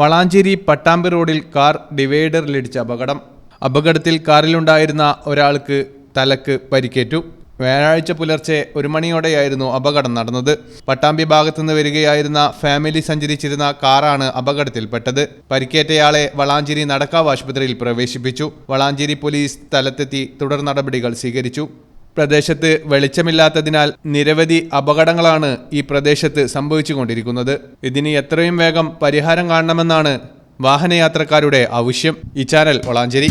വളാഞ്ചേരി പട്ടാമ്പി റോഡിൽ കാർ ഡിവൈഡറിലിടിച്ച അപകടം. അപകടത്തിൽ കാറിലുണ്ടായിരുന്ന ഒരാൾക്ക് തലക്ക് പരിക്കേറ്റു. വ്യാഴാഴ്ച പുലർച്ചെ ഒരു മണിയോടെയായിരുന്നു അപകടം നടന്നത്. പട്ടാമ്പി ഭാഗത്തുനിന്ന് വരികയായിരുന്ന ഫാമിലി സഞ്ചരിച്ചിരുന്ന കാറാണ് അപകടത്തിൽപ്പെട്ടത്. പരിക്കേറ്റയാളെ വളാഞ്ചേരി നടക്കാവ് ആശുപത്രിയിൽ പ്രവേശിപ്പിച്ചു. വളാഞ്ചേരി പോലീസ് സ്ഥലത്തെത്തി തുടർ നടപടികൾ സ്വീകരിച്ചു. പ്രദേശത്ത് വെളിച്ചമില്ലാത്തതിനാൽ നിരവധി അപകടങ്ങളാണ് ഈ പ്രദേശത്ത് സംഭവിച്ചുകൊണ്ടിരിക്കുന്നത്. ഇതിന് എത്രയും വേഗം പരിഹാരം കാണണമെന്നാണ് വാഹനയാത്രക്കാരുടെ ആവശ്യം. ഈ ചാനൽ വളാഞ്ചേരി.